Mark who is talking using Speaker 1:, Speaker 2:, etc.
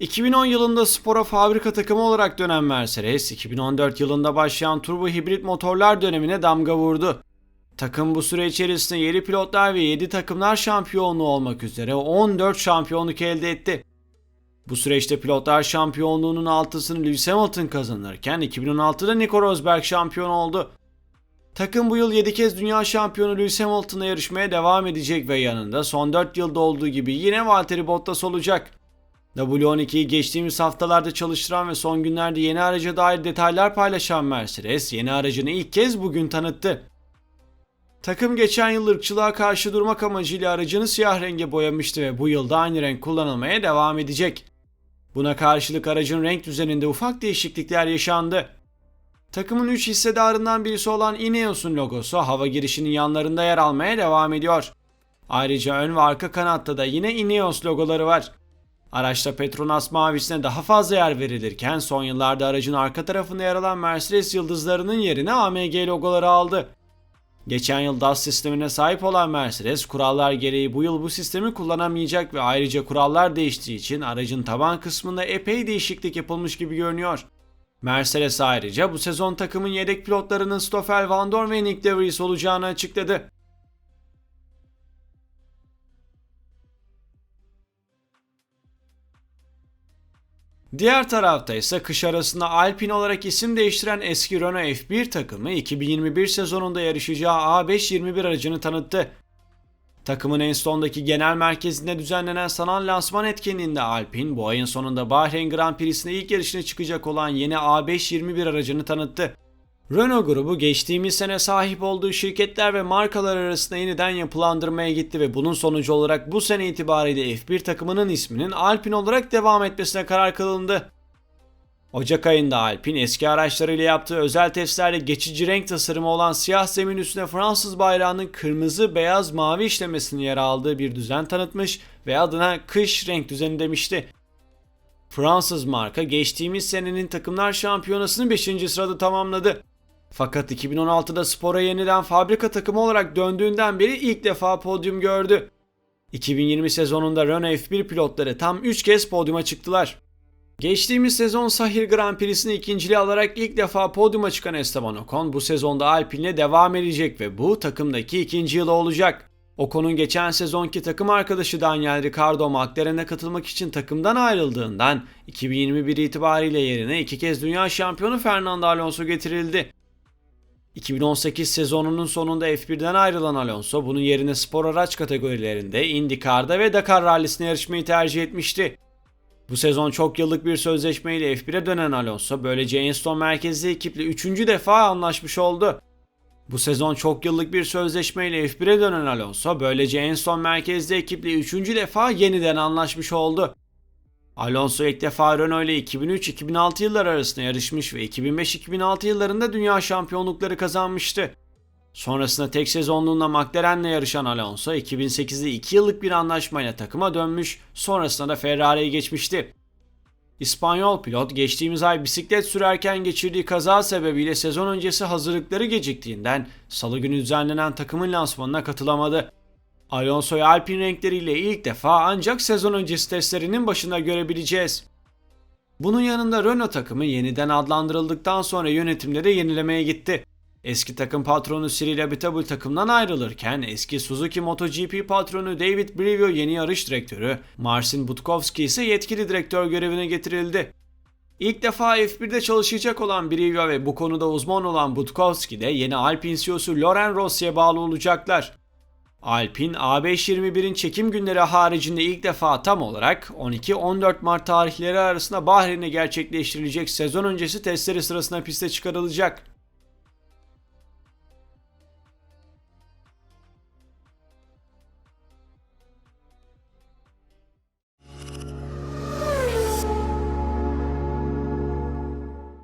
Speaker 1: 2010 yılında spora fabrika takımı olarak dönen Mercedes, 2014 yılında başlayan turbo hibrit motorlar dönemine damga vurdu. Takım bu süre içerisinde 7 pilotlar ve 7 takımlar şampiyonluğu olmak üzere 14 şampiyonluk elde etti. Bu süreçte pilotlar şampiyonluğunun altısını Lewis Hamilton kazanırken 2016'da Nico Rosberg şampiyon oldu. Takım bu yıl 7 kez dünya şampiyonu Lewis Hamilton'la yarışmaya devam edecek ve yanında son 4 yılda olduğu gibi yine Valtteri Bottas olacak. W12'yi geçtiğimiz haftalarda çalıştıran ve son günlerde yeni araca dair detaylar paylaşan Mercedes yeni aracını ilk kez bugün tanıttı. Takım geçen yıl ırkçılığa karşı durmak amacıyla aracını siyah renge boyamıştı ve bu yılda aynı renk kullanılmaya devam edecek. Buna karşılık aracın renk düzeninde ufak değişiklikler yaşandı. Takımın 3 hissedarından birisi olan Ineos'un logosu hava girişinin yanlarında yer almaya devam ediyor. Ayrıca ön ve arka kanatta da yine Ineos logoları var. Araçta Petronas mavisine daha fazla yer verilirken son yıllarda aracın arka tarafında yer alan Mercedes yıldızlarının yerine AMG logoları aldı. Geçen yıl DAS sistemine sahip olan Mercedes kurallar gereği bu yıl bu sistemi kullanamayacak ve ayrıca kurallar değiştiği için aracın taban kısmında epey değişiklik yapılmış gibi görünüyor. Mercedes ayrıca bu sezon takımın yedek pilotlarının Stoffel Van Dorn ve Nick De Vries olacağını açıkladı. Diğer tarafta ise kış arasında Alpine olarak isim değiştiren eski Renault F1 takımı 2021 sezonunda yarışacağı A521 aracını tanıttı. Takımın Enstone'daki genel merkezinde düzenlenen sanal lansman etkinliğinde Alpine bu ayın sonunda Bahreyn Grand Prix'sine ilk yarışına çıkacak olan yeni A521 aracını tanıttı. Renault grubu geçtiğimiz sene sahip olduğu şirketler ve markalar arasında yeniden yapılandırmaya gitti ve bunun sonucu olarak bu sene itibariyle F1 takımının isminin Alpine olarak devam etmesine karar kılındı. Ocak ayında Alpine eski araçlarıyla yaptığı özel testlerle geçici renk tasarımı olan siyah zemin üstüne Fransız bayrağının kırmızı, beyaz, mavi işlemesinin yer aldığı bir düzen tanıtmış ve adına kış renk düzeni demişti. Fransız marka geçtiğimiz senenin takımlar şampiyonasını 5. sırada tamamladı. Fakat 2016'da spora yeniden fabrika takımı olarak döndüğünden beri ilk defa podyum gördü. 2020 sezonunda Renault F1 pilotları tam 3 kez podyuma çıktılar. Geçtiğimiz sezon Sahir Grand Prix'sini ikinciliği alarak ilk defa podyuma çıkan Esteban Ocon bu sezonda Alpine'le devam edecek ve bu takımdaki ikinci yılı olacak. Ocon'un geçen sezonki takım arkadaşı Daniel Ricciardo McLaren'e katılmak için takımdan ayrıldığından 2021 itibariyle yerine iki kez dünya şampiyonu Fernando Alonso getirildi. 2018 sezonunun sonunda F1'den ayrılan Alonso bunun yerine spor araç kategorilerinde IndyCar'da ve Dakar Rally'sine yarışmayı tercih etmişti. Bu sezon çok yıllık bir sözleşmeyle F1'e dönen Alonso böylece Enstone merkezli ekiple 3. defa anlaşmış oldu. Bu sezon çok yıllık bir sözleşmeyle F1'e dönen Alonso böylece Enstone merkezli ekiple 3. defa yeniden anlaşmış oldu. Alonso ilk defa Renault ile 2003-2006 yıllar arasında yarışmış ve 2005-2006 yıllarında dünya şampiyonlukları kazanmıştı. Sonrasında tek sezonluğunda McLaren'le yarışan Alonso 2008'de 2 yıllık bir anlaşmayla takıma dönmüş, sonrasında da Ferrari'ye geçmişti. İspanyol pilot geçtiğimiz ay bisiklet sürerken geçirdiği kaza sebebiyle sezon öncesi hazırlıkları geciktiğinden salı günü düzenlenen takımın lansmanına katılamadı. Alonso'yu Alpine renkleriyle ilk defa ancak sezon öncesi testlerinin başında görebileceğiz. Bunun yanında Renault takımı yeniden adlandırıldıktan sonra yönetimleri yenilemeye gitti. Eski takım patronu Cyril Abiteboul takımdan ayrılırken eski Suzuki MotoGP patronu David Brivio yeni yarış direktörü, Marcin Budkowski ise yetkili direktör görevine getirildi. İlk defa F1'de çalışacak olan Brivio ve bu konuda uzman olan Budkowski de yeni Alpine CEO'su Loren Rossi'ye bağlı olacaklar. Alpine A521'in çekim günleri haricinde ilk defa tam olarak 12-14 Mart tarihleri arasında Bahreyn'e gerçekleştirilecek sezon öncesi testleri sırasında piste çıkarılacak.